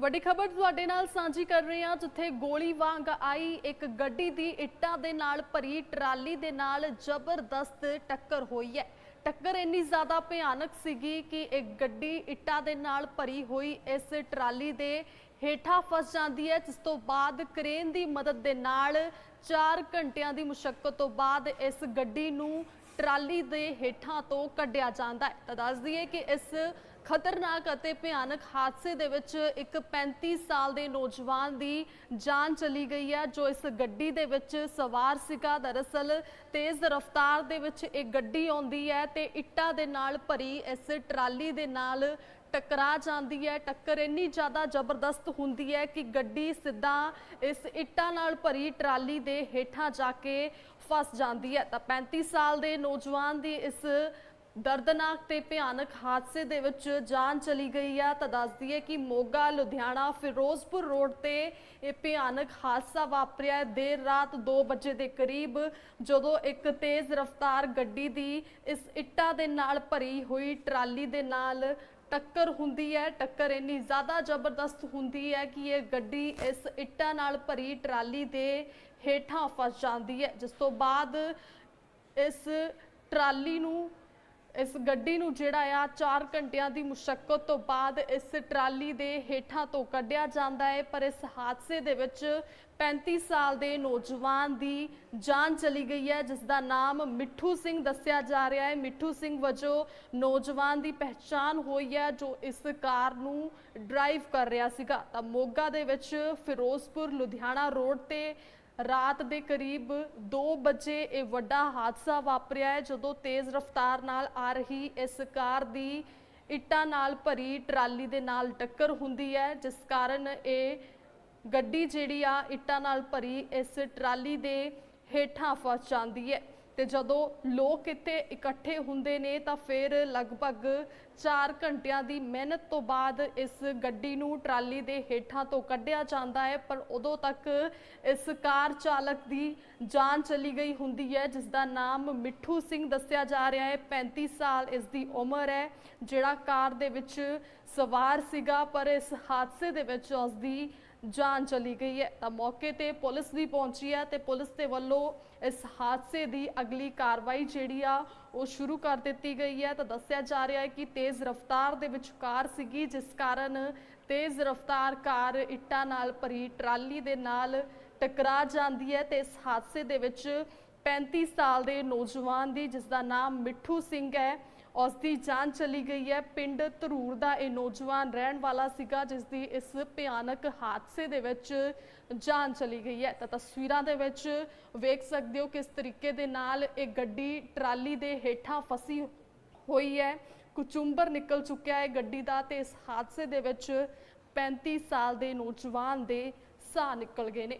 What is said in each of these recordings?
ਵੱਡੀ ਖਬਰ ਤੁਹਾਡੇ ਨਾਲ ਸਾਂਝੀ ਕਰ ਰਹੇ ਹਾਂ, ਜਿੱਥੇ ਗੋਲੀ ਵਾਂਗ ਆਈ ਇੱਕ ਗੱਡੀ ਦੀ ਇੱਟਾਂ ਦੇ ਨਾਲ ਭਰੀ ਟਰਾਲੀ ਦੇ ਨਾਲ ਜ਼ਬਰਦਸਤ ਟੱਕਰ ਹੋਈ ਹੈ। ਟੱਕਰ ਇੰਨੀ ਜ਼ਿਆਦਾ ਭਿਆਨਕ ਸੀਗੀ ਕਿ ਇੱਕ ਗੱਡੀ ਇੱਟਾਂ ਦੇ ਨਾਲ ਭਰੀ ਹੋਈ ਇਸ ਟਰਾਲੀ ਦੇ ਹੇਠਾਂ ਫਸ ਜਾਂਦੀ ਹੈ, ਜਿਸ ਤੋਂ ਬਾਅਦ ਕ੍ਰੇਨ ਦੀ ਮਦਦ ਦੇ ਨਾਲ 4 ਘੰਟਿਆਂ ਦੀ ਮੁਸ਼ਕਲ ਤੋਂ ਬਾਅਦ ਇਸ ਗੱਡੀ ਨੂੰ ਟਰਾਲੀ ਦੇ ਹੇਠਾਂ ਤੋਂ ਕੱਢਿਆ ਜਾਂਦਾ ਹੈ। ਤਾਂ ਦੱਸ ਦਈਏ ਕਿ ਇਸ ਖਤਰਨਾਕ ਅਤੇ ਭਿਆਨਕ ਹਾਦਸੇ ਦੇ ਵਿੱਚ ਇੱਕ 35 ਸਾਲ ਦੇ ਨੌਜਵਾਨ ਦੀ ਜਾਨ ਚਲੀ ਗਈ ਹੈ, ਜੋ ਇਸ ਗੱਡੀ ਦੇ ਵਿੱਚ ਸਵਾਰ ਸੀਗਾ। ਦਰਅਸਲ ਤੇਜ਼ ਰਫ਼ਤਾਰ ਦੇ ਵਿੱਚ ਇੱਕ ਗੱਡੀ ਆਉਂਦੀ ਹੈ ਤੇ ਇੱਟਾਂ ਦੇ ਨਾਲ ਭਰੀ ਇਸ ਟਰਾਲੀ ਦੇ ਨਾਲ ਟਕਰਾ ਜਾਂਦੀ ਹੈ। ਟੱਕਰ ਇੰਨੀ ਜ਼ਿਆਦਾ ਜ਼ਬਰਦਸਤ ਹੁੰਦੀ ਹੈ ਕਿ ਗੱਡੀ ਸਿੱਧਾ ਇਸ ਇੱਟਾਂ ਨਾਲ ਭਰੀ ਟਰਾਲੀ ਦੇ ਹੇਠਾਂ ਜਾ ਕੇ ਫਸ ਜਾਂਦੀ ਹੈ। ਤਾਂ 35 ਸਾਲ ਦੇ ਨੌਜਵਾਨ ਦੀ ਇਸ ਦਰਦਨਾਕ ਤੇ ਭਿਆਨਕ ਹਾਦਸੇ ਦੇ ਵਿੱਚ ਜਾਨ ਚਲੀ ਗਈ ਆ ਤਾਂ ਦੱਸ ਦਈਏ ਕਿ ਮੋਗਾ, ਲੁਧਿਆਣਾ, ਫਿਰੋਜ਼ਪੁਰ ਰੋਡ ਤੇ ਇਹ ਭਿਆਨਕ ਹਾਦਸਾ ਵਾਪਰਿਆ ਦੇਰ ਰਾਤ 2 ਵਜੇ ਦੇ ਕਰੀਬ ਜਦੋਂ ਇੱਕ ਤੇਜ਼ ਰਫ਼ਤਾਰ ਗੱਡੀ ਦੀ ਇਸ ਇੱਟਾਂ ਦੇ ਨਾਲ ਭਰੀ ਹੋਈ ਟਰਾਲੀ ਦੇ ਨਾਲ ਟੱਕਰ ਹੁੰਦੀ ਹੈ। ਟੱਕਰ ਇੰਨੀ ਜ਼ਿਆਦਾ ਜ਼ਬਰਦਸਤ ਹੁੰਦੀ ਹੈ ਕਿ ਇਹ ਗੱਡੀ ਇਸ ਇੱਟਾਂ ਨਾਲ ਭਰੀ ਟਰਾਲੀ ਦੇ ਹੇਠਾਂ ਫਸ ਜਾਂਦੀ ਹੈ। ਜਿਸ ਤੋਂ ਬਾਅਦ ਇਸ ਟਰਾਲੀ ਨੂੰ ਇਸ ਗੱਡੀ ਨੂੰ ਜਿਹੜਾ ਆ 4 ਘੰਟਿਆਂ ਦੀ ਮੁਸ਼ਕਲ ਤੋਂ ਬਾਅਦ ਇਸ ਟਰਾਲੀ ਦੇ ਹੇਠਾਂ ਤੋਂ ਕੱਢਿਆ ਜਾਂਦਾ ਹੈ, ਪਰ ਇਸ ਹਾਦਸੇ ਦੇ ਵਿੱਚ 35 ਸਾਲ ਦੇ ਨੌਜਵਾਨ ਦੀ ਜਾਨ ਚਲੀ ਗਈ ਹੈ, ਜਿਸ ਦਾ ਨਾਮ ਮਿੱਠੂ ਸਿੰਘ ਦੱਸਿਆ ਜਾ ਰਿਹਾ ਹੈ। ਮਿੱਠੂ ਸਿੰਘ ਵਜੋਂ ਨੌਜਵਾਨ ਦੀ ਪਹਿਚਾਣ ਹੋਈ ਹੈ, ਜੋ ਇਸ ਕਾਰ ਨੂੰ ਡਰਾਈਵ ਕਰ ਰਿਹਾ ਸੀਗਾ। ਤਾਂ ਮੋਗਾ ਦੇ ਵਿੱਚ ਫਿਰੋਜ਼ਪੁਰ ਲੁਧਿਆਣਾ ਰੋਡ ਤੇ ਰਾਤ ਦੇ ਕਰੀਬ 2 ਵਜੇ ਇਹ ਵੱਡਾ ਹਾਦਸਾ ਵਾਪਰਿਆ ਹੈ, ਜਦੋਂ ਤੇਜ਼ ਰਫ਼ਤਾਰ ਨਾਲ ਆ ਰਹੀ ਇਸ ਕਾਰ ਦੀ ਇੱਟਾਂ ਨਾਲ ਭਰੀ ਟਰਾਲੀ ਦੇ ਨਾਲ ਟੱਕਰ ਹੁੰਦੀ ਹੈ, ਜਿਸ ਕਾਰਨ ਇਹ ਗੱਡੀ ਜਿਹੜੀ ਆ, ਇੱਟਾਂ ਨਾਲ ਭਰੀ ਇਸ ਟਰਾਲੀ ਦੇ ਹੇਠਾਂ ਫਸ ਜਾਂਦੀ ਹੈ। ਤੇ ਜਦੋਂ ਲੋਕ ਇੱਥੇ ਇਕੱਠੇ ਹੁੰਦੇ ਨੇ ਤਾਂ ਫਿਰ ਲਗਭਗ 4 ਘੰਟਿਆਂ ਦੀ ਮਿਹਨਤ ਤੋਂ ਬਾਅਦ ਇਸ ਗੱਡੀ ਨੂੰ ਟਰਾਲੀ ਦੇ ਹੇਠਾਂ ਤੋਂ ਕੱਢਿਆ ਜਾਂਦਾ ਹੈ, ਪਰ ਉਦੋਂ ਤੱਕ ਇਸ ਕਾਰ ਚਾਲਕ ਦੀ ਜਾਨ ਚਲੀ ਗਈ ਹੁੰਦੀ ਹੈ ਜਿਸ ਦਾ ਨਾਮ ਮਿੱਠੂ ਸਿੰਘ ਦੱਸਿਆ ਜਾ ਰਿਹਾ ਹੈ। 35 ਸਾਲ ਇਸ ਦੀ ਉਮਰ ਹੈ, ਜਿਹੜਾ ਕਾਰ ਦੇ ਵਿੱਚ ਸਵਾਰ ਸੀਗਾ, ਪਰ ਇਸ ਹਾਦਸੇ ਦੇ ਵਿੱਚ ਉਸ ਦੀ ਜਾਨ ਚਲੀ ਗਈ ਹੈ। ਤਾਂ ਮੌਕੇ ਤੇ ਪੁਲਿਸ ਵੀ ਪਹੁੰਚੀ ਹੈ ਤੇ ਪੁਲਿਸ ਦੇ ਵੱਲੋਂ ਇਸ ਹਾਦਸੇ ਦੀ ਅਗਲੀ ਕਾਰਵਾਈ ਜਿਹੜੀ ਆ, ਉਹ ਸ਼ੁਰੂ ਕਰ ਦਿੱਤੀ ਗਈ ਹੈ। ਤਾਂ ਦੱਸਿਆ ਜਾ ਰਿਹਾ ਹੈ ਕਿ ਤੇਜ਼ ਰਫ਼ਤਾਰ ਦੇ ਵਿੱਚ ਕਾਰ ਸੀਗੀ, ਜਿਸ ਕਾਰਨ ਤੇਜ਼ ਰਫ਼ਤਾਰ ਕਾਰ ਇੱਟਾਂ ਨਾਲ ਭਰੀ ਟਰਾਲੀ ਦੇ ਨਾਲ ਟਕਰਾ ਜਾਂਦੀ ਹੈ ਤੇ ਇਸ ਹਾਦਸੇ ਦੇ ਵਿੱਚ 35 ਸਾਲ ਦੇ ਨੌਜਵਾਨ ਦੀ, ਜਿਸ ਦਾ ਨਾਮ ਮਿੱਠੂ ਸਿੰਘ ਹੈ ਉਸ ਦੀ ਜਾਨ ਚਲੀ ਗਈ ਹੈ। ਪਿੰਡ ਧਰੂਰ ਦਾ ਇਹ ਨੌਜਵਾਨ ਰਹਿਣ ਵਾਲਾ ਸੀਗਾ, ਜਿਸ ਦੀ ਇਸ ਭਿਆਨਕ ਹਾਦਸੇ ਦੇ ਵਿੱਚ ਜਾਨ ਚਲੀ ਗਈ ਹੈ। ਤਾਂ ਤਸਵੀਰਾਂ ਦੇ ਵਿੱਚ ਵੇਖ ਸਕਦੇ ਹੋ ਕਿਸ ਤਰੀਕੇ ਦੇ ਨਾਲ ਇਹ ਗੱਡੀ ਟਰਾਲੀ ਦੇ ਹੇਠਾਂ ਫਸੀ ਹੋਈ ਹੈ। ਕੁਚੁੰਬਰ ਨਿਕਲ ਚੁੱਕਿਆ ਹੈ ਗੱਡੀ ਦਾ ਤੇ ਇਸ ਹਾਦਸੇ ਦੇ ਵਿੱਚ 35 ਸਾਲ ਦੇ ਨੌਜਵਾਨ ਦੇ ਸਾਹ ਨਿਕਲ ਗਏ ਨੇ।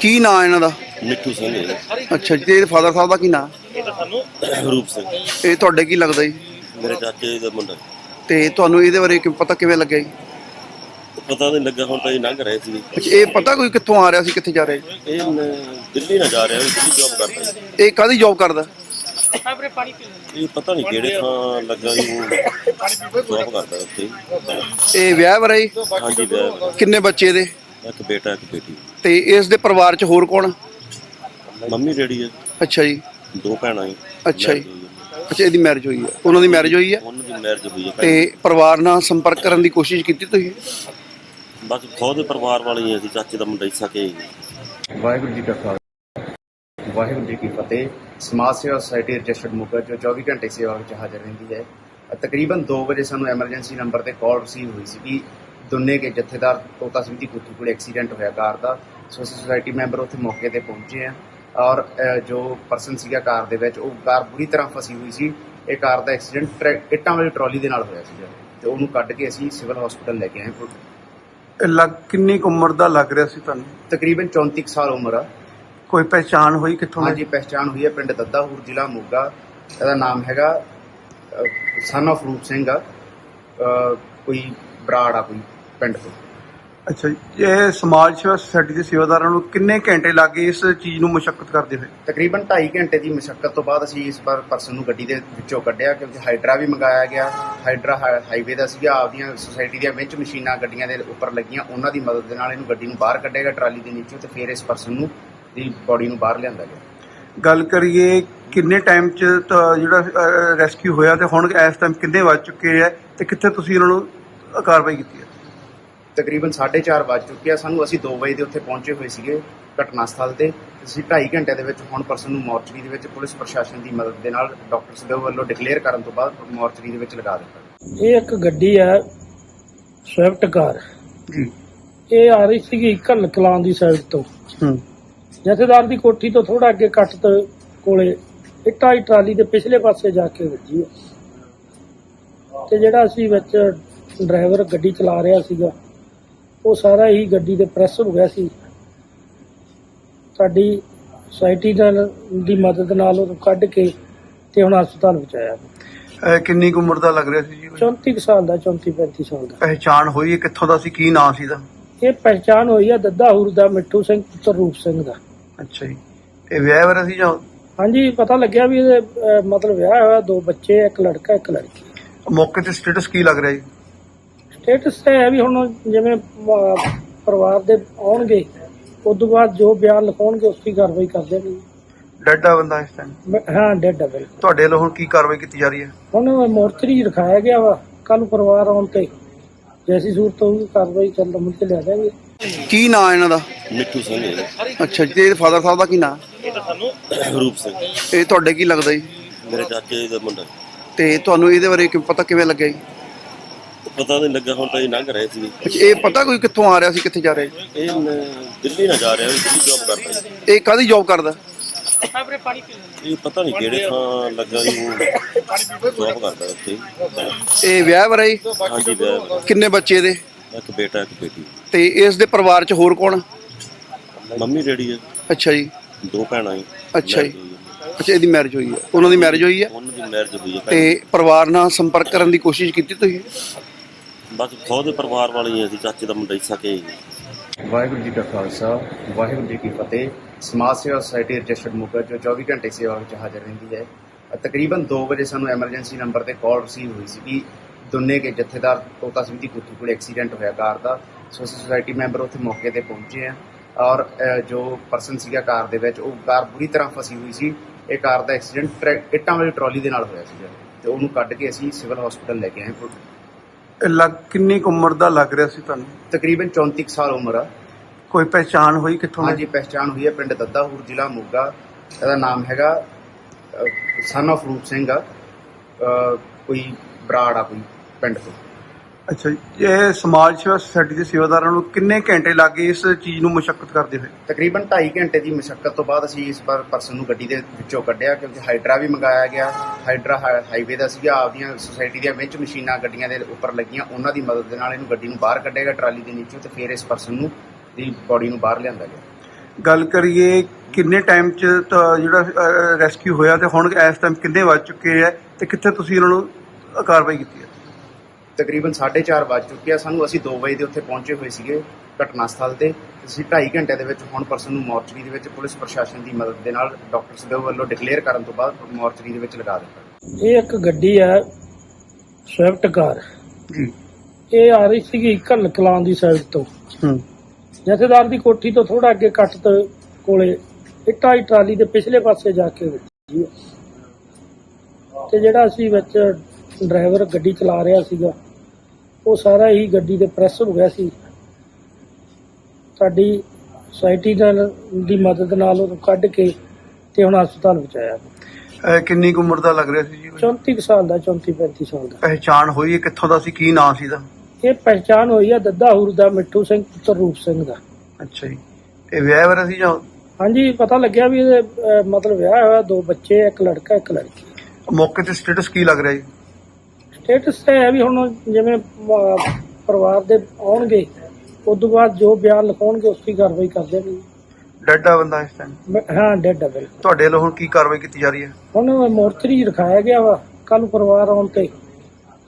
ਕੀ ਨਾਂ ਇਹਨਾਂ ਦਾ? ਮਿੱਠੂ ਸਿੰਘ ਹੈ ਜੀ। ਅੱਛਾ ਜੀ ਤੇ ਇਹਦੇ ਫਾਦਰ ਸਾਹਿਬ ਦਾ ਕੀ ਨਾਂ? ਰੂਪ ਸਿੰਘ। ਇਹ ਤੁਹਾਡੇ ਕੀ ਲੱਗਦਾ ਜੀ? ਮੇਰੇ ਚਾਚੇ ਦਾ ਮੁੰਡਾ। ਤੇ ਤੁਹਾਨੂੰ ਇਹਦੇ ਬਾਰੇ ਕਿ ਪਤਾ ਕਿਵੇਂ ਲੱਗਿਆ ਜੀ? ਪਤਾ ਨਹੀਂ ਲੱਗਾ ਹੁਣ ਤਾਂ ਇਹ ਲੰਘ ਰਹੇ ਸੀ। ਅੱਛਾ ਇਹ ਪਤਾ ਕੋਈ ਕਿੱਥੋਂ ਆ ਰਿਹਾ ਸੀ ਕਿੱਥੇ ਜਾ ਰਿਹਾ ਜੀ? ਇਹ ਨ- ਦਿੱਲੀ ਨਾ ਜਾ ਰਿਹਾ ਇਹ ਦਿੱਲੀ ਜੌਬ ਕਰਦਾ ਇਹ ਕਾਦੀ ਜੌਬ ਕਰਦਾ? ਇਹ ਪਤਾ ਨਹੀਂ ਕਿਹੜੇ ਥਾਂ ਲੱਗਾ ਜੀ ਉਹ ਜੌਬ ਕਰਦਾ ਉੱਥੇ। ਇਹ ਵਿਆਹ ਜੀ? ਹਾਂਜੀ ਵਿਆਹ ਕਿੰਨੇ ਬੱਚੇ ਇਹਦੇ? ਇੱਕ ਬੇਟਾ ਇੱਕ ਬੇਟੀ। ਤੇ ਇਸ ਦੇ ਪਰਿਵਾਰ 'ਚ ਹੋਰ ਕੌਣ ਮੰਮੀ ਡੈਡੀ ਹੈ ਅੱਛਾ ਜੀ। ਦੋ ਭੈਣਾਂ ਹੈ ਅੱਛਾ ਜੀ। ਅੱਛਾ ਇਹਦੀ ਮੈਰਿਜ ਹੋਈ ਹੈ ਉਹਨਾਂ ਦੀ ਮੈਰਿਜ ਹੋਈ ਹੈ ਉਹਨਾਂ ਦੀ ਮੈਰਿਜ ਹੋਈ ਹੈ ਤੇ ਪਰਿਵਾਰ ਨਾਲ ਸੰਪਰਕ ਕਰਨ ਦੀ ਕੋਸ਼ਿਸ਼ ਕੀਤੀ ਤੁਸੀਂ? ਬਸ ਖੁਦ ਪਰਿਵਾਰ ਵਾਲੇ ਹੀ ਅਸੀਂ ਚਾਚੇ ਦਾ ਮੁੰਡਾ ਹੀ ਸਕੇ ਵਾਹਿਗੁਰੂ ਜੀ ਕਾ ਖਾਲਸਾ। ਵਾਹਿਗੁਰੂ ਜੀ ਕੀ ਫਤਿਹ। ਸਮਾਜ ਸੇਵਾ ਸੁਸਾਇਟੀ ਰਜਿਸਟਰਡ ਮੋਗਾ ਜੋ 24 ਘੰਟੇ ਸੇਵਾ ਵਿੱਚ ਹਾਜ਼ਰ ਰਹਿੰਦੀ ਹੈ। ਤਕਰੀਬਨ 2 ਵਜੇ ਸਾਨੂੰ ਐਮਰਜੈਂਸੀ ਨੰਬਰ ਤੇ ਕਾਲ ਰਿਸੀਵ ਹੋਈ ਸੀ ਕਿ ਦੁੰਨੇ ਕੇ ਜਥੇਦਾਰ ਤੋਤਾ ਸਿੰਘ ਦੀ ਕੋਠੀ ਕੋਲ ਐਕਸੀਡੈਂਟ ਹੋਇਆ ਕਾਰ ਦਾ। ਸੋ ਅਸੀਂ ਸੁਸਾਇਟੀ ਮੈਂਬਰ ਉੱਥੇ ਮੌਕੇ ਤੇ ਪਹੁੰਚੇ ਆ ਔਰ ਜੋ ਪਰਸਨ ਸੀਗਾ ਕਾਰ ਦੇ ਵਿੱਚ ਉਹ ਕਾਰ ਬੁਰੀ ਤਰ੍ਹਾਂ ਫਸੀ ਹੋਈ ਸੀ। ਇਹ ਕਾਰ ਦਾ ਐਕਸੀਡੈਂਟ ਇੱਟਾਂ ਵਾਲੀ ਟਰਾਲੀ ਦੇ ਨਾਲ ਹੋਇਆ ਸੀਗਾ ਤੇ ਉਹਨੂੰ ਕੱਢ ਕੇ ਅਸੀਂ ਸਿਵਲ ਹਸਪੀਟਲ ਲੈ ਕੇ ਆਏ ਲੱਗ ਕਿੰਨੀ ਕੁ ਉਮਰ ਦਾ ਲੱਗ ਰਿਹਾ ਸੀ ਤੁਹਾਨੂੰ? ਤਕਰੀਬਨ 34 ਕੁ ਸਾਲ ਉਮਰ ਆ। ਕੋਈ ਪਹਿਚਾਣ ਹੋਈ ਕਿੱਥੋਂ ਹਾਂਜੀ ਪਹਿਚਾਣ ਹੋਈ ਹੈ ਪਿੰਡ ਦੱਦਾਹੂਰ ਜ਼ਿਲ੍ਹਾ ਮੋਗਾ। ਇਹਦਾ ਨਾਮ ਹੈਗਾ ਸਨ of ਰੂਪ ਸਿੰਘ ਆ। ਕੋਈ ਬਰਾੜ ਆ ਕੋਈ। ਪਿੰਡ ਤੋਂ। ਅੱਛਾ ਜੀ ਇਹ ਸਮਾਜ ਸੇਵਾ ਸੁਸਾਇਟੀ ਦੇ ਸੇਵਾਦਾਰਾਂ ਨੂੰ ਕਿੰਨੇ ਘੰਟੇ ਲੱਗੇ ਇਸ ਚੀਜ਼ ਨੂੰ ਮੁਸ਼ਕਲ ਕਰਦੇ ਹੋਏ? ਤਕਰੀਬਨ 2.5 ਘੰਟੇ ਦੀ ਮੁਸ਼ਕਲ ਤੋਂ ਬਾਅਦ ਅਸੀਂ ਇਸ ਪਰ ਪਰਸਨ ਨੂੰ ਗੱਡੀ ਦੇ ਵਿੱਚੋਂ ਕੱਢਿਆ ਕਿਉਂਕਿ ਹਾਈਡਰਾ ਵੀ ਮੰਗਾਇਆ ਗਿਆ। ਹਾਈਡਰਾ ਹਾਈਵੇ ਦਾ ਸੀਗਾ ਆਪਦੀਆਂ ਸੁਸਾਇਟੀ ਦੀਆਂ ਵਿੱਚ ਮਸ਼ੀਨਾਂ ਗੱਡੀਆਂ ਦੇ ਉੱਪਰ ਲੱਗੀਆਂ ਉਹਨਾਂ ਦੀ ਮਦਦ ਦੇ ਨਾਲ ਇਹਨੂੰ ਗੱਡੀ ਨੂੰ ਬਾਹਰ ਕੱਢੇਗਾ ਟਰਾਲੀ ਦੇ ਨੀਚੋਂ ਤੇ ਫਿਰ ਇਸ ਪਰਸਨ ਨੂੰ ਦੀ ਬੋਡੀ ਨੂੰ ਬਾਹਰ ਲਿਆਂਦਾ ਗਿਆ। ਗੱਲ ਕਰੀਏ ਕਿੰਨੇ ਟਾਈਮ ਚ ਜਿਹੜਾ ਰੈਸਕਿਊ ਹੋਇਆ ਤੇ ਹੁਣ ਇਸ ਟਾਈਮ ਕਿੰਨੇ ਵੱਜ ਚੁੱਕੇ ਆ ਤੇ ਕਿੱਥੇ ਤੁਸੀਂ ਉਹਨਾਂ ਨੂੰ ਕਾਰਵਾਈ ਕੀਤੀ ਹੈ? ਤਕਰੀਬਨ 4:30 ਵੱਜ ਚੁੱਕੇ ਆ। ਸਾਨੂੰ ਅਸੀਂ 2 ਵਜੇ ਦੇ ਉੱਥੇ ਪਹੁੰਚੇ ਹੋਏ ਸੀਗੇ ਘਟਨਾ ਸਥਲ ਤੇ। ਅਸੀਂ 2.5 ਘੰਟੇ ਦੇ ਵਿੱਚ ਹੁਣ ਪਰਸਨ ਨੂੰ ਮੋਰਚਰੀ ਦੇ ਵਿੱਚ ਪੁਲਿਸ ਪ੍ਰਸ਼ਾਸਨ ਦੀ ਮਦਦ ਦੇ ਨਾਲ ਡਾਕਟਰਸ ਦੇ ਵੱਲੋਂ ਡਿਕਲੇਅਰ ਕਰਨ ਤੋਂ ਬਾਅਦ ਮੋਰਚਰੀ ਦੇ ਵਿੱਚ ਲਗਾ ਦਿੱਤਾ। ਇਹ ਇੱਕ ਗੱਡੀ ਹੈ ਸਵਿਫਟ ਕਾਰ। ਜੀ। ਇਹ ਆ ਰਹੀ ਸੀਗੀ ਘੱਲ ਕਲਾਂ ਦੀ ਸਾਈਡ ਤੋਂ। ਹੂੰ। ਜਥੇਦਾਰ ਦੀ ਕੋਠੀ ਤੋਂ ਥੋੜਾ ਅੱਗੇ ਕੱਟ ਤੋਂ ਕੋਲੇ ਇੱਟਾਂ ਦੀ ਟਰਾਲੀ ਦੇ ਪਿਛਲੇ ਪਾਸੇ ਜਾ ਕੇ ਵੱਜੀ ਤੇ ਜਿਹੜਾ ਅਸੀਂ ਵਿੱਚ ਡਰਾਈਵਰ ਗੱਡੀ ਚਲਾ ਰਿਹਾ ਸੀਗਾ ਉਹ ਸਾਰਾ ਹੀ ਗੱਡੀ ਦੇ ਪ੍ਰੈਸ ਹੋ ਗਿਆ ਸੀ। ਸਾਡੀ ਸੁਸਾਇਟੀ ਨਾਲ ਦੀ ਮਦਦ ਨਾਲ ਉਹਨੂੰ ਕੱਢ ਕੇ ਤੇ ਹੁਣ ਹਸਪਤਾਲ ਪਹੁੰਚਾਇਆ ਅ, ਕਿੰਨੀ ਕੁ ਉਮਰ ਦਾ ਲੱਗ ਰਿਹਾ ਸੀ ਜੀ? 34 ਕੁ ਸਾਲ ਦਾ 34 35 ਸਾਲ ਦਾ। ਪਹਿਚਾਣ ਹੋਈ ਹੈ? ਕਿੱਥੋਂ ਦਾ ਸੀ? ਕੀ ਨਾਂ ਸੀ ਦਾ? ਇਹ ਪਹਿਚਾਨ ਹੋਈ ਆ ਦੱਦਾਹੂਰ ਦਾ ਮਿੱਠੂ ਸਿੰਘ ਪੁੱਤਰ ਰੂਪ ਸਿੰਘ ਦਾ। ਅੱਛਾ ਜੀ। ਇਹ ਵਿਆਹ ਵਰਾ ਸੀ ਜਾਂ? ਹਾਂਜੀ ਪਤਾ ਲੱਗਿਆ ਵੀ ਇਹਦੇ ਅਹ, ਮਤਲਬ ਵਿਆਹ ਹੋਇਆ ਦੋ ਬੱਚੇ ਇੱਕ ਲੜਕਾ ਇੱਕ ਲੜਕੀ। ਮੌਕੇ ਤੇ ਸਟੇਟਸ ਕੀ ਲੱਗ ਰਿਹਾ ਜੀ? ਸਟੇਟਸ ਤੇ ਹੈ ਵੀ ਹੁਣ ਜਿਵੇਂ ਅਹ, ਪਰਿਵਾਰ ਦੇ ਆਉਣਗੇ ਉਸ ਤੋਂ ਬਾਅਦ ਜੋ ਬਿਆਨ ਲਿਖਾਉਣਗੇ ਉਸ ਦੀ ਕਾਰਵਾਈ ਕਰ ਦੇਣਗੇ। ਡੈਡ ਆ ਬੰਦਾ ਇਸ ਟਾਈਮ ਮੈਂ- ਹਾਂ ਡੈਡ ਡਬਲ ਤੁਹਾਡੇ ਵੱਲੋਂ ਹੁਣ ਕੀ ਕਾਰਵਾਈ ਕੀਤੀ ਜਾ ਰਹੀ ਹੈ? ਹੁਣ ਮੋਰਚਰੀ ਰਖਾਇਆ ਗਿਆ ਵਾ। ਕੱਲ ਪਰਿਵਾਰ ਆਉਣ ਤੇ ਜੈਸੀ ਸੂਰਤ ਹੋਊਗੀ ਕਾਰਵਾਈ ਚੱਲ ਮੁੜ ਕੇ ਲਿਆ ਜਾਵਾਂਗੇ ਕੀ ਨਾਂ ਇਹਨਾਂ ਦਾ? ਮਿੱਠੂ ਸਿੰਘ ਹੈ ਜੀ। ਅੱਛਾ ਜੀ ਤੇ ਫਾਦਰ ਸਾਹਿਬ ਦਾ ਕੀ ਨਾਂ? ਰੂਪ ਸਿੰਘ। ਇਹ ਤੁਹਾਡੇ ਕੀ ਲੱਗਦਾ ਜੀ? ਮੇਰੇ ਚਾਚੇ ਦਾ ਮੁੰਡਾ। ਤੇ ਤੁਹਾਨੂੰ ਇਹਦੇ ਬਾਰੇ ਕਿ ਪਤਾ ਕਿਵੇਂ ਲੱਗਿਆ ਜੀ? ਪਤਾ ਨਹੀਂ ਲੱਗਾ ਹੁਣ ਤਾਂ ਇਹ ਲੰਘ ਰਹੇ ਸੀ। ਅੱਛਾ ਇਹ ਪਤਾ ਕੋਈ ਕਿੱਥੋਂ ਆ ਰਿਹਾ ਸੀ ਕਿੱਥੇ ਜਾ ਰਿਹਾ ਇਹ ਦਿੱਲੀ ਨਾ ਜਾ ਰਿਹਾ ਦਿੱਲੀ ਜੌਬ ਕਰਦਾ ਜੀ। ਇਹ ਕਾਦੀ ਜੌਬ ਕਰਦਾ? ਇਹ ਪਤਾ ਨਹੀਂ ਕਿਹੜੇ ਥਾਂ ਲੱਗਾ ਜੀ ਉਹ ਜੌਬ ਕਰਦਾ ਉੱਥੇ। ਇਹ ਵਿਆਹ ਵਰਾ ਜੀ ਹਾਂਜੀ ਵਿਆਹ ਕਿੰਨੇ ਬੱਚੇ ਇਹਦੇ ਇੱਕ ਬੇਟਾ ਇੱਕ ਬੇਟੀ। ਤੇ ਇਸ ਦੇ ਪਰਿਵਾਰ ਚ ਹੋਰ ਕੌਣ? ਮੰਮੀ ਡੈਡੀ ਹੈ ਅੱਛਾ ਜੀ। ਦੋ ਭੈਣਾਂ ਜੀ। ਅੱਛਾ ਜੀ। ਹੈ। ਅੱਛਾ ਇਹਦੀ ਮੈਰਿਜ ਹੋਈ ਹੈ ਉਹਨਾਂ ਦੀ ਮੈਰਿਜ ਹੋਈ ਹੈ ਉਹਨਾਂ ਦੀ ਮੈਰਿਜ ਹੋਈ ਹੈ ਤੇ ਪਰਿਵਾਰ ਨਾਲ ਸੰਪਰਕ ਕਰਨ ਦੀ ਕੋਸ਼ਿਸ਼ ਕੀਤੀ ਤੁਸੀਂ? ਬਸ ਖੁਦ ਪਰਿਵਾਰ ਵਾਲੇ ਹੀ, ਅਸੀਂ ਚਾਚੇ ਦਾ ਮੁੰਡਾ ਹੀ ਸਕੇ ਜੀ ਵਾਹਿਗੁਰੂ ਜੀ ਕਾ ਖਾਲਸਾ, ਵਾਹਿਗੁਰੂ ਜੀ ਕੀ ਫਤਿਹ। ਸਮਾਜ ਸੇਵਾ ਸੁਸਾਇਟੀ ਰਜਿਸਟਰਡ ਮੁਕਰ ਜੋ 24 ਘੰਟੇ ਸੇਵਾ ਵਿੱਚ ਹਾਜ਼ਰ ਰਹਿੰਦੀ ਹੈ। ਤਕਰੀਬਨ 2 ਵਜੇ ਸਾਨੂੰ ਐਮਰਜੈਂਸੀ ਨੰਬਰ ਤੇ ਕਾਲ ਰਿਸੀਵ ਹੋਈ ਸੀ ਕਿ ਦੁੰਨੇ ਕੇ ਜਥੇਦਾਰ ਤੋਤਾ ਸਿੰਘ ਦੀ ਕੁੱਤੀ ਕੋਲ ਐਕਸੀਡੈਂਟ ਹੋਇਆ ਕਾਰ ਦਾ। ਸੋ ਅਸੀਂ ਸੁਸਾਇਟੀ ਮੈਂਬਰ ਉੱਥੇ ਮੌਕੇ ਤੇ ਪਹੁੰਚੇ ਆ ਔਰ ਜੋ ਪਰਸਨ ਸੀਗਾ ਕਾਰ ਦੇ ਵਿੱਚ, ਉਹ ਕਾਰ ਬੁਰੀ ਤਰ੍ਹਾਂ ਫਸੀ ਹੋਈ ਸੀ। ਇਹ ਕਾਰ ਦਾ ਐਕਸੀਡੈਂਟ ਇੱਟਾਂ ਵਾਲੀ ਟਰਾਲੀ ਦੇ ਨਾਲ ਹੋਇਆ ਸੀਗਾ। ਤੇ ਉਹਨੂੰ ਕੱਢ ਕੇ ਅਸੀਂ ਸਿਵਲ ਹਸਪੀਟਲ ਲੈ ਕੇ ਆਏ ਇਹ ਲੱਗ ਕਿੰਨੀ ਕੁ ਉਮਰ ਦਾ ਲੱਗ ਰਿਹਾ ਸੀ ਤੁਹਾਨੂੰ? ਤਕਰੀਬਨ 34 ਕੁ ਸਾਲ ਉਮਰ ਆ। ਕੋਈ ਪਹਿਚਾਣ ਹੋਈ ਕਿੱਥੋਂ ਦਾ ਹਾਂਜੀ ਪਹਿਚਾਣ ਹੋਈ ਹੈ ਪਿੰਡ ਦੱਦਾਹੂਰ ਜ਼ਿਲ੍ਹਾ ਮੋਗਾ। ਇਹਦਾ ਨਾਮ ਹੈਗਾ ਸਨ of ਰੂਪ ਸਿੰਘ ਆ। ਅਹ, ਕੋਈ ਬਰਾੜ ਆ ਕੋਈ ਪਿੰਡ ਤੋਂ। ਅੱਛਾ ਜੀ। ਇਹ ਸਮਾਜ ਸੇਵਾ ਸੁਸਾਇਟੀ ਦੇ ਸੇਵਾਦਾਰਾਂ ਨੂੰ ਕਿੰਨੇ ਘੰਟੇ ਲੱਗੇ ਇਸ ਚੀਜ਼ ਨੂੰ ਮੁਸ਼ਕਲ ਕਰਦੇ ਹੋਏ? ਤਕਰੀਬਨ 2.5 ਘੰਟੇ ਦੀ ਮੁਸ਼ਕਲ ਤੋਂ ਬਾਅਦ ਅਸੀਂ ਇਸ ਪਰ ਪਰਸਨ ਨੂੰ ਗੱਡੀ ਦੇ ਵਿੱਚੋਂ ਕੱਢਿਆ ਕਿਉਂਕਿ ਹਾਈਡਰਾ ਵੀ ਮੰਗਾਇਆ ਗਿਆ। ਹਾਈਡਰਾ ਹਾਈਵੇ ਦਾ ਸੀਗਾ ਆਪਦੀਆਂ ਸੁਸਾਇਟੀ ਦੀਆਂ ਵਿੱਚ ਮਸ਼ੀਨਾਂ ਗੱਡੀਆਂ ਦੇ ਉੱਪਰ ਲੱਗੀਆਂ। ਉਹਨਾਂ ਦੀ ਮਦਦ ਦੇ ਨਾਲ ਇਹਨੂੰ ਗੱਡੀ ਨੂੰ ਬਾਹਰ ਕੱਢੇਗਾ ਟਰਾਲੀ ਦੇ ਨੀਚੋਂ ਤੇ ਫਿਰ ਇਸ ਪਰਸਨ ਨੂੰ ਦੀ ਬੋਡੀ ਨੂੰ ਬਾਹਰ ਲਿਆਂਦਾ ਗਿਆ। ਗੱਲ ਕਰੀਏ ਕਿੰਨੇ ਟਾਈਮ ਚ ਜਿਹੜਾ ਰੈਸਕਿਊ ਹੋਇਆ ਤੇ ਹੁਣ ਇਸ ਟਾਈਮ ਕਿੰਨੇ ਵੱਜ ਚੁੱਕੇ ਆ ਤੇ ਕਿੱਥੇ ਤੁਸੀਂ ਉਹਨਾਂ ਨੂੰ ਕਾਰਵਾਈ ਕੀਤੀ ਹੈ? ਤਕਰੀਬਨ 4:30 ਵੱਜ ਚੁੱਕੇ ਆ। ਸਾਨੂੰ ਅਸੀਂ 2 ਵਜੇ ਦੇ ਉੱਥੇ ਪਹੁੰਚੇ ਹੋਏ ਸੀਗੇ ਘਟਨਾ ਸਥਲ ਤੇ। ਅਸੀਂ 2.5 ਘੰਟੇ ਦੇ ਵਿੱਚ ਹੁਣ ਪਰਸਨ ਨੂੰ ਮੋਰਚਰੀ ਦੇ ਵਿੱਚ ਪੁਲਿਸ ਪ੍ਰਸ਼ਾਸਨ ਦੀ ਮਦਦ ਦੇ ਨਾਲ ਡਾਕਟਰਸ ਦੇ ਵੱਲੋਂ ਡਿਕਲੇਅਰ ਕਰਨ ਤੋਂ ਬਾਅਦ ਮੋਰਚਰੀ ਦੇ ਵਿੱਚ ਲਗਾ ਦਿੱਤਾ। ਇਹ ਇੱਕ ਗੱਡੀ ਹੈ ਸਵਿਫਟ ਕਾਰ। ਜੀ। ਇਹ ਆ ਰਹੀ ਸੀਗੀ ਘੱਲ ਕਲਾਂ ਦੀ ਸਾਈਡ ਤੋਂ। ਹੂੰ। ਜਥੇਦਾਰ ਦੀ ਕੋਠੀ ਤੋਂ ਥੋੜਾ ਅੱਗੇ ਕੱਟ ਤੋਂ ਕੋਲੇ ਇੱਟਾਂ ਦੀ ਟਰਾਲੀ ਦੇ ਪਿਛਲੇ ਪਾਸੇ ਜਾ ਕੇ ਵੱਜੀ ਤੇ ਜਿਹੜਾ ਅਸੀਂ ਵਿੱਚ ਡਰਾਈਵਰ ਗੱਡੀ ਚਲਾ ਰਿਹਾ ਸੀਗਾ ਉਹ ਸਾਰਾ ਹੀ ਗੱਡੀ ਦੇ ਪ੍ਰੈਸ ਹੋ ਗਿਆ ਸੀ। ਸਾਡੀ ਸੁਸਾਇਟੀ ਨਾਲ ਦੀ ਮਦਦ ਨਾਲ ਉਹਨੂੰ ਕੱਢ ਕੇ ਤੇ ਹੁਣ ਹਸਪਤਾਲ ਪਹੁੰਚਾਇਆ। ਅ, ਕਿੰਨੀ ਕੁ ਉਮਰ ਦਾ ਲੱਗ ਰਿਹਾ ਸੀ ਜੀ? 34 ਕੁ ਸਾਲ ਦਾ 34 35 ਸਾਲ ਦਾ। ਪਹਿਚਾਣ ਹੋਈ ਹੈ ਕਿੱਥੋਂ ਦਾ ਸੀ? ਕੀ ਨਾਂ ਸੀ ਦਾ ਇਹ ਪਹਿਚਾਨ ਹੋਈ ਆ ਦੱਦਾਹੂਰ ਦਾ ਮਿੱਠੂ ਸਿੰਘ ਪੁੱਤਰ ਰੂਪ ਸਿੰਘ ਦਾ। ਅੱਛਾ ਜੀ। ਇਹ ਵਿਆਹ ਵਰਾ ਸੀ ਜਾਂ? ਹਾਂਜੀ ਪਤਾ ਲੱਗਿਆ ਵੀ ਇਹਦੇ ਅਹ, ਮਤਲਬ ਵਿਆਹ ਹੋਇਆ ਦੋ ਬੱਚੇ ਇੱਕ ਲੜਕਾ ਇੱਕ ਲੜਕੀ। ਮੌਕੇ ਤੇ ਸਟੇਟਸ ਕੀ ਲੱਗ ਰਿਹਾ ਜੀ? ਸਟੇਟਸ ਤੇ ਹੈ ਵੀ ਹੁਣ ਜਿਵੇਂ ਅਹ, ਪਰਿਵਾਰ ਦੇ ਆਉਣਗੇ ਉਸ ਤੋਂ ਬਾਅਦ ਜੋ ਬਿਆਨ ਲਿਖਾਉਣਗੇ ਉਸ ਦੀ ਕਾਰਵਾਈ ਕਰ ਦੇਣਗੇ ਡੈਡ ਆ ਬੰਦਾ ਇਸ ਟਾਈਮ ਮੈਂ- ਹਾਂ ਡੈਡ ਡਬਲ ਤੁਹਾਡੇ ਵੱਲੋਂ ਹੁਣ ਕੀ ਕਾਰਵਾਈ ਕੀਤੀ ਜਾ ਰਹੀ ਹੈ? ਹੁਣ ਮੋਰਚਰੀ ਰਖਾਇਆ ਗਿਆ ਵਾ ਕੱਲ ਪਰਿਵਾਰ ਆਉਣ ਤੇ।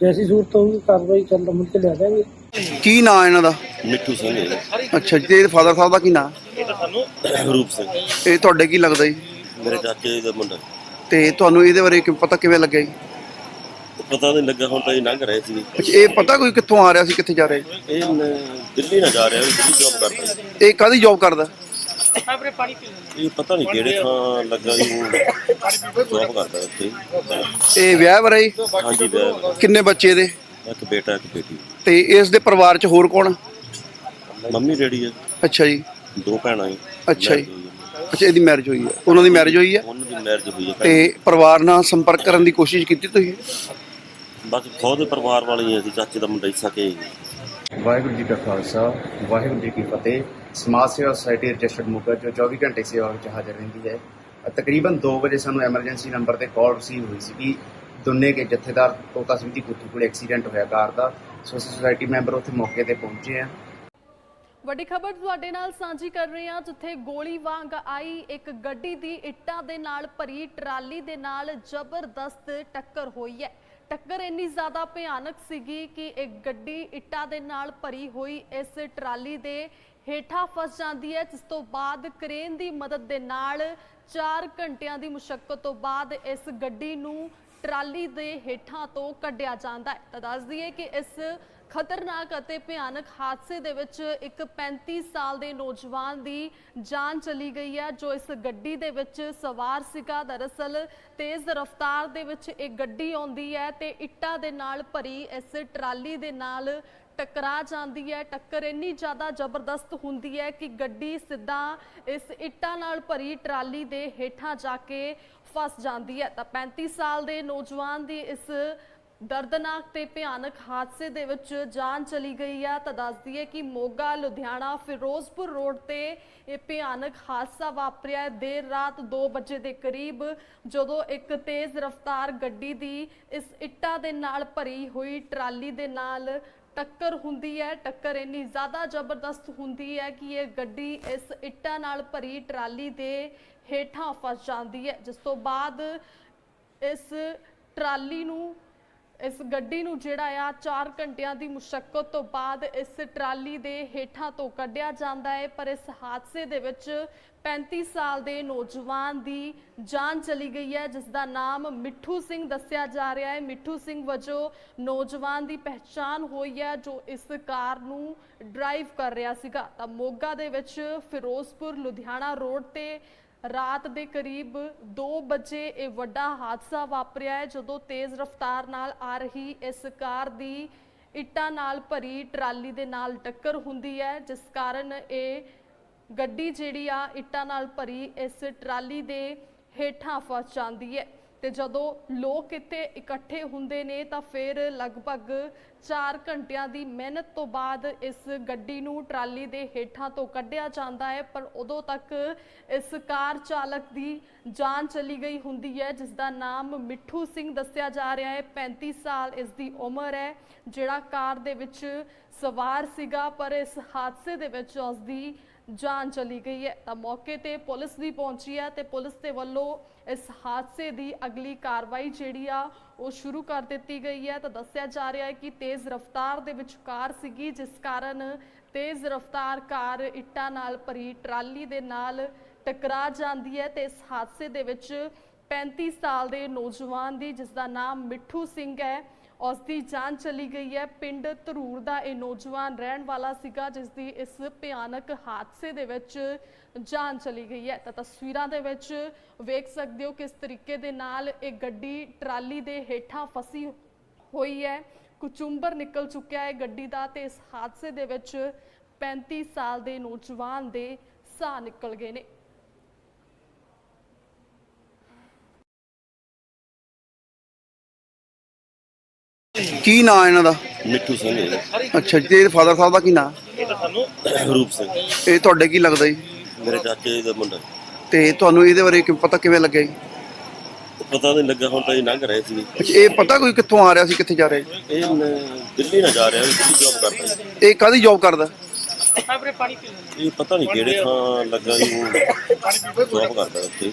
ਜੈਸੀ ਸੂਰਤ ਹੋਊਗੀ ਕਾਰਵਾਈ ਚੱਲ ਮੁੜ ਕੇ ਲਿਆ ਜਾਵਾਂਗੇ। ਕੀ ਨਾਂ ਇਹਨਾਂ ਦਾ? ਮਿੱਠੂ ਸਿੰਘ ਹੈ ਜੀ। ਅੱਛਾ ਜੀ ਤੇ ਇਹਦੇ ਫਾਦਰ ਸਾਹਿਬ ਦਾ ਕੀ ਨਾਂ? ਰੂਪ ਸਿੰਘ। ਇਹ ਤੁਹਾਡੇ ਕੀ ਲੱਗਦਾ ਜੀ? ਮੇਰੇ ਚਾਚੇ ਦਾ ਮੁੰਡਾ। ਤੇ ਤੁਹਾਨੂੰ ਇਹਦੇ ਬਾਰੇ ਕਿ- ਪਤਾ ਕਿਵੇਂ ਲੱਗਿਆ ਜੀ? ਪਤਾ ਨਹੀਂ ਲੱਗਾ ਹੁਣ ਤਾਂ ਇਹ ਲੰਘ ਰਹੇ ਸੀ। ਅੱਛਾ ਇਹ ਪਤਾ ਕੋਈ ਕਿੱਥੋਂ ਆ ਰਿਹਾ ਸੀ ਕਿੱਥੇ ਜਾ ਰਿਹਾ? ਇਹ ਨ- ਦਿੱਲੀ ਨਾ ਜਾ ਰਿਹਾ ਦਿੱਲੀ ਜੌਬ ਕਰਦਾ ਇਹ ਕਾਦੀ ਜੌਬ ਕਰਦਾ? ਇਹ ਪਤਾ ਨਹੀਂ ਕਿਹੜੇ ਥਾਂ ਲੱਗਾ ਜੀ ਉਹ ਜੌਬ ਕਰਦਾ ਉੱਥੇ। ਇਹ ਵਿਆਹ ਵਰਾ ਜੀ ਹਾਂਜੀ ਵਿਆਹ ਕਿੰਨੇ ਬੱਚੇ ਇਹਦੇ ਇੱਕ ਬੇਟਾ ਇੱਕ ਬੇਟੀ। ਤੇ ਇਸ ਦੇ ਪਰਿਵਾਰ 'ਚ ਹੋਰ ਕੌਣ ਮੰਮੀ ਡੈਡੀ ਹੈ ਅੱਛਾ ਜੀ। ਦੋ ਭੈਣਾਂ ਹੈ ਅੱਛਾ ਜੀ। ਅੱਛਾ ਇਹਦੀ ਮੈਰਿਜ ਹੋਈ ਹੈ ਉਹਨਾਂ ਦੀ ਮੈਰਿਜ ਹੋਈ ਹੈ ਉਹਨਾਂ ਦੀ ਮੈਰਿਜ ਹੋਈ ਹੈ। ਤੇ ਪਰਿਵਾਰ ਨਾਲ ਸੰਪਰਕ ਕਰਨ ਦੀ ਕੋਸ਼ਿਸ਼ ਕੀਤੀ ਤੁਸੀਂ? ਬਸ ਖੁਦ ਪਰਿਵਾਰ ਵਾਲੇ ਹੀ ਅਸੀਂ ਚਾਚੇ ਦਾ ਮੁੰਡਾ ਹੀ। ਸਕੇ ਵਾਹਿਗੁਰੂ ਜੀ ਕਾ ਖਾਲਸਾ ਵਾਹਿਗੁਰੂ ਜੀ ਕੀ ਫਤਿਹ। ਸਮਾਜ ਸੇਵਾ ਸੁਸਾਇਟੀ ਰਜਿਸਟਰਡ ਮੁਕਰ ਜੋ 24 ਘੰਟੇ ਸੇਵਾ ਵਿੱਚ ਹਾਜ਼ਰ ਰਹਿੰਦੀ ਹੈ। ਤਕਰੀਬਨ 2 ਵਜੇ ਸਾਨੂੰ ਐਮਰਜੈਂਸੀ ਨੰਬਰ ਤੇ ਕਾਲ ਰਿਸੀਵ ਹੋਈ ਸੀ ਕਿ ਦੁੰਨੇ ਕੇ ਜਥੇਦਾਰ ਤੋਤਾ ਸਿੰਘ ਦੀ ਕੁੱਤੀ ਕੋਲ ਐਕਸੀਡੈਂਟ ਹੋਇਆ ਕਾਰ ਦਾ। ਸੋ ਸੁਸਾਇਟੀ ਮੈਂਬਰ ਉੱਥੇ ਮੌਕੇ ਤੇ ਪਹੁੰਚੇ ਆ ਵੱਡੀ ਖਬਰ ਤੁਹਾਡੇ ਨਾਲ ਸਾਂਝੀ ਕਰ ਰਹੇ ਹਾਂ, ਜਿੱਥੇ ਗੋਲੀ ਵਾਂਗ ਆਈ ਇੱਕ ਗੱਡੀ ਦੀ ਇੱਟਾਂ ਦੇ ਨਾਲ, ਭਰੀ ਟਰਾਲੀ ਦੇ ਨਾਲ ਜ਼ਬਰਦਸਤ ਟੱਕਰ ਹੋਈ ਹੈ। ਟੱਕਰ ਇੰਨੀ ਜ਼ਿਆਦਾ ਭਿਆਨਕ ਸੀਗੀ ਕਿ ਇੱਕ ਗੱਡੀ ਇੱਟਾਂ ਦੇ ਨਾਲ ਭਰੀ ਹੋਈ ਇਸ ਟਰਾਲੀ ਦੇ ਹੇਠਾਂ ਫਸ ਜਾਂਦੀ ਹੈ, ਜਿਸ ਤੋਂ ਬਾਅਦ ਕ੍ਰੇਨ ਦੀ ਮਦਦ ਦੇ ਨਾਲ 4 ਘੰਟਿਆਂ ਦੀ ਮੁਸ਼ਕਲ ਤੋਂ ਬਾਅਦ ਇਸ ਗੱਡੀ ਨੂੰ ਟਰਾਲੀ ਦੇ ਹੇਠਾਂ ਤੋਂ ਕੱਢਿਆ ਜਾਂਦਾ ਹੈ। ਤਾਂ ਦੱਸ ਦਈਏ ਕਿ ਇਸ ਖਤਰਨਾਕ ਅਤੇ ਭਿਆਨਕ ਹਾਦਸੇ ਦੇ ਵਿੱਚ ਇੱਕ 35 ਸਾਲ ਦੇ ਨੌਜਵਾਨ ਦੀ ਜਾਨ ਚਲੀ ਗਈ ਹੈ, ਜੋ ਇਸ ਗੱਡੀ ਦੇ ਵਿੱਚ ਸਵਾਰ ਸੀਗਾ। ਦਰਅਸਲ ਤੇਜ਼ ਰਫ਼ਤਾਰ ਦੇ ਵਿੱਚ ਇੱਕ ਗੱਡੀ ਆਉਂਦੀ ਹੈ ਤੇ ਇੱਟਾਂ ਦੇ ਨਾਲ ਭਰੀ ਇਸ ਟਰਾਲੀ ਦੇ ਨਾਲ ਟਕਰਾ ਜਾਂਦੀ ਹੈ। ਟੱਕਰ ਇੰਨੀ ਜ਼ਿਆਦਾ ਜ਼ਬਰਦਸਤ ਹੁੰਦੀ ਹੈ ਕਿ ਗੱਡੀ ਸਿੱਧਾ ਇਸ ਇੱਟਾਂ ਨਾਲ ਭਰੀ ਟਰਾਲੀ ਦੇ ਹੇਠਾਂ ਜਾ ਕੇ ਫਸ ਜਾਂਦੀ ਹੈ। ਤਾਂ 35 ਸਾਲ ਦੇ ਨੌਜਵਾਨ ਦੀ ਇਸ ਦਰਦਨਾਕ ਤੇ ਭਿਆਨਕ ਹਾਦਸੇ ਦੇ ਵਿੱਚ ਜਾਨ ਚਲੀ ਗਈ ਆ। ਤਾਂ ਦੱਸ ਦਈਏ ਕਿ ਮੋਗਾ, ਲੁਧਿਆਣਾ, ਫਿਰੋਜ਼ਪੁਰ ਰੋਡ ਤੇ ਇਹ ਭਿਆਨਕ ਹਾਦਸਾ ਵਾਪਰਿਆ ਦੇਰ ਰਾਤ 2 ਵਜੇ ਦੇ ਕਰੀਬ ਜਦੋਂ ਇੱਕ ਤੇਜ਼ ਰਫ਼ਤਾਰ ਗੱਡੀ ਦੀ ਇਸ ਇੱਟਾਂ ਦੇ ਨਾਲ ਭਰੀ ਹੋਈ ਟਰਾਲੀ ਦੇ ਨਾਲ ਟੱਕਰ ਹੁੰਦੀ ਹੈ। ਟੱਕਰ ਇੰਨੀ ਜ਼ਿਆਦਾ ਜ਼ਬਰਦਸਤ ਹੁੰਦੀ ਹੈ ਕਿ ਇਹ ਗੱਡੀ ਇਸ ਇੱਟਾਂ ਨਾਲ ਭਰੀ ਟਰਾਲੀ ਦੇ ਹੇਠਾਂ ਫਸ ਜਾਂਦੀ ਹੈ। ਜਿਸ ਤੋਂ ਬਾਅਦ ਇਸ ਟਰਾਲੀ ਨੂੰ ਇਸ ਗੱਡੀ ਨੂੰ ਜਿਹੜਾ ਆ 4 ਘੰਟਿਆਂ ਦੀ ਮੁਸ਼ਕਲ ਤੋਂ ਬਾਅਦ ਇਸ ਟਰਾਲੀ ਦੇ ਹੇਠਾਂ ਤੋਂ ਕੱਢਿਆ ਜਾਂਦਾ ਹੈ, ਪਰ ਇਸ ਹਾਦਸੇ ਦੇ ਵਿੱਚ 35 ਸਾਲ ਦੇ ਨੌਜਵਾਨ ਦੀ ਜਾਨ ਚਲੀ ਗਈ ਹੈ, ਜਿਸ ਦਾ ਨਾਮ ਮਿੱਠੂ ਸਿੰਘ ਦੱਸਿਆ ਜਾ ਰਿਹਾ ਹੈ। ਮਿੱਠੂ ਸਿੰਘ ਵਜੋਂ ਨੌਜਵਾਨ ਦੀ ਪਹਿਚਾਣ ਹੋਈ ਹੈ, ਜੋ ਇਸ ਕਾਰ ਨੂੰ ਡਰਾਈਵ ਕਰ ਰਿਹਾ ਸੀਗਾ। ਤਾਂ ਮੋਗਾ ਦੇ ਵਿੱਚ ਫਿਰੋਜ਼ਪੁਰ ਲੁਧਿਆਣਾ ਰੋਡ ਤੇ ਰਾਤ ਦੇ ਕਰੀਬ 2 ਵਜੇ ਇਹ ਵੱਡਾ ਹਾਦਸਾ ਵਾਪਰਿਆ ਹੈ, ਜਦੋਂ ਤੇਜ਼ ਰਫ਼ਤਾਰ ਨਾਲ ਆ ਰਹੀ ਇਸ ਕਾਰ ਦੀ ਇੱਟਾਂ ਨਾਲ ਭਰੀ ਟਰਾਲੀ ਦੇ ਨਾਲ ਟੱਕਰ ਹੁੰਦੀ ਹੈ, ਜਿਸ ਕਾਰਨ ਇਹ ਗੱਡੀ ਜਿਹੜੀ ਆ, ਇੱਟਾਂ ਨਾਲ ਭਰੀ ਇਸ ਟਰਾਲੀ ਦੇ ਹੇਠਾਂ ਫਸ ਜਾਂਦੀ ਹੈ। ਤੇ ਜਦੋਂ ਲੋਕ ਇੱਥੇ ਇਕੱਠੇ ਹੁੰਦੇ ਨੇ ਤਾਂ ਫਿਰ ਲਗਭਗ 4 ਘੰਟਿਆਂ ਦੀ ਮਿਹਨਤ ਤੋਂ ਬਾਅਦ ਇਸ ਗੱਡੀ ਨੂੰ ਟਰਾਲੀ ਦੇ ਹੇਠਾਂ ਤੋਂ ਕੱਢਿਆ ਜਾਂਦਾ ਹੈ, ਪਰ ਉਦੋਂ ਤੱਕ ਇਸ ਕਾਰ ਚਾਲਕ ਦੀ ਜਾਨ ਚਲੀ ਗਈ ਹੁੰਦੀ ਹੈ ਜਿਸ ਦਾ ਨਾਮ ਮਿੱਠੂ ਸਿੰਘ ਦੱਸਿਆ ਜਾ ਰਿਹਾ ਹੈ। 35 ਸਾਲ ਇਸ ਦੀ ਉਮਰ ਹੈ, ਜਿਹੜਾ ਕਾਰ ਦੇ ਵਿੱਚ ਸਵਾਰ ਸੀਗਾ, ਪਰ ਇਸ ਹਾਦਸੇ ਦੇ ਵਿੱਚ ਉਸ ਦੀ ਜਾਨ ਚਲੀ ਗਈ ਹੈ। ਤਾਂ ਮੌਕੇ ਤੇ ਪੁਲਿਸ ਵੀ ਪਹੁੰਚੀ ਹੈ ਤੇ ਪੁਲਿਸ ਦੇ ਵੱਲੋਂ ਇਸ ਹਾਦਸੇ ਦੀ ਅਗਲੀ ਕਾਰਵਾਈ ਜਿਹੜੀ ਆ, ਉਹ ਸ਼ੁਰੂ ਕਰ ਦਿੱਤੀ ਗਈ ਹੈ। ਤਾਂ ਦੱਸਿਆ ਜਾ ਰਿਹਾ ਹੈ ਕਿ ਤੇਜ਼ ਰਫ਼ਤਾਰ ਦੇ ਵਿੱਚ ਕਾਰ ਸੀਗੀ, ਜਿਸ ਕਾਰਨ ਤੇਜ਼ ਰਫ਼ਤਾਰ ਕਾਰ ਇੱਟਾਂ ਨਾਲ ਭਰੀ ਟਰਾਲੀ ਦੇ ਨਾਲ ਟਕਰਾ ਜਾਂਦੀ ਹੈ ਤੇ ਇਸ ਹਾਦਸੇ ਦੇ ਵਿੱਚ 35 ਸਾਲ ਦੇ ਨੌਜਵਾਨ ਦੀ, ਜਿਸ ਦਾ ਨਾਮ ਮਿੱਠੂ ਸਿੰਘ ਹੈ ਉਸ ਦੀ ਜਾਨ ਚਲੀ ਗਈ ਹੈ। ਪਿੰਡ ਧਰੂਰ ਦਾ ਇਹ ਨੌਜਵਾਨ ਰਹਿਣ ਵਾਲਾ ਸੀਗਾ ਜਿਸ ਦੀ ਇਸ ਭਿਆਨਕ ਹਾਦਸੇ ਦੇ ਵਿੱਚ ਜਾਨ ਚਲੀ ਗਈ ਹੈ। ਤਾਂ ਤਸਵੀਰਾਂ ਦੇ ਵਿੱਚ ਵੇਖ ਸਕਦੇ ਹੋ ਕਿਸ ਤਰੀਕੇ ਦੇ ਨਾਲ ਇਹ ਗੱਡੀ ਟਰਾਲੀ ਦੇ ਹੇਠਾਂ ਫਸੀ ਹੋਈ ਹੈ। ਕੁਚੁੰਬਰ ਨਿਕਲ ਚੁੱਕਿਆ ਹੈ ਗੱਡੀ ਦਾ ਤੇ ਇਸ ਹਾਦਸੇ ਦੇ ਵਿੱਚ 35 ਸਾਲ ਦੇ ਨੌਜਵਾਨ ਦੇ ਸਾਹ ਨਿਕਲ ਗਏ ਨੇ। ਕੀ ਨਾਂ ਇਹਨਾਂ ਦਾ? ਮਿੱਠੂ ਸਿੰਘ ਹੈ ਜੀ। ਅੱਛਾ ਜੀ ਤੇ ਇਹਦੇ ਫਾਦਰ ਸਾਹਿਬ ਦਾ ਕੀ ਨਾਂ? ਰੂਪ ਸਿੰਘ। ਇਹ ਤੁਹਾਡੇ ਕੀ ਲੱਗਦਾ ਜੀ? ਮੇਰੇ ਚਾਚੇ ਦਾ ਮੁੰਡਾ। ਤੇ ਤੁਹਾਨੂੰ ਇਹਦੇ ਬਾਰੇ ਕਿ- ਪਤਾ ਕਿਵੇਂ ਲੱਗਿਆ ਜੀ? ਪਤਾ ਨਹੀਂ ਲੱਗਾ ਹੁਣ ਤਾਂ ਇਹ ਲੰਘ ਰਹੇ ਸੀ। ਅੱਛਾ ਇਹ ਪਤਾ ਕੋਈ ਕਿੱਥੋਂ ਆ ਰਿਹਾ ਸੀ ਕਿੱਥੇ ਜਾ ਰਿਹਾ ਜੀ? ਇਹ ਦਿੱਲੀ ਨਾ ਜਾ ਰਿਹਾ ਦਿੱਲੀ ਜੌਬ ਕਰਦਾ ਇਹ ਕਾਦੀ ਜੌਬ ਕਰਦਾ? ਇਹ ਪਤਾ ਨਹੀਂ ਕਿਹੜੇ ਥਾਂ ਲੱਗਾ ਜੀ ਉਹ ਜੌਬ ਕਰਦਾ ਉੱਥੇ।